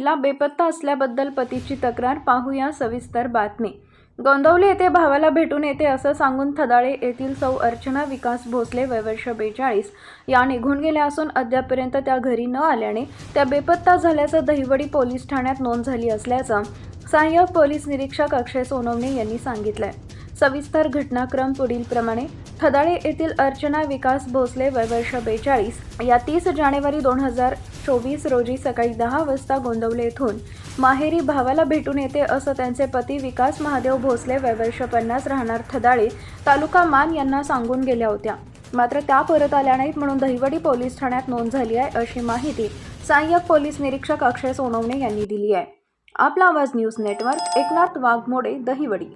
महिला बेपत्ता असल्याबद्दल पतीची तक्रार पाहूया सविस्तर बातमी. गोंदवले येथे भावाला भेटून येते असं सांगून थदाळे येथील सौ अर्चना विकास भोसले वयवर्ष बेचाळीस. या निघून गेल्या असून अद्यापपर्यंत त्या घरी न आल्याने त्या बेपत्ता झाल्याचं दहिवडी पोलीस ठाण्यात नोंद झाली असल्याचं सहाय्यक पोलीस निरीक्षक अक्षय सोनवणे यांनी सांगितलंय. सविस्तर घटनाक्रम पुढीलप्रमाणे थदाळे येथील अर्चना विकास भोसले वयवर्ष बेचाळीस. या तीस जानेवारी दोन हजार चोवीस रोजी सकाळी दहा वाजता गोंदवले येथून. माहेरी भावाला भेटून येते असं त्यांचे पती विकास महादेव भोसले वय वर्ष पन्नास राहणार थदाळे तालुका मान यांना सांगून गेल्या होत्या. मात्र त्या परत आल्या नाहीत म्हणून दहिवडी पोलीस ठाण्यात नोंद झाली आहे अशी माहिती सहाय्यक पोलीस निरीक्षक अक्षय सोनवणे यांनी दिली आहे. आपला आवाज न्यूज नेटवर्क एकनाथ वाघमोडे दहिवडी.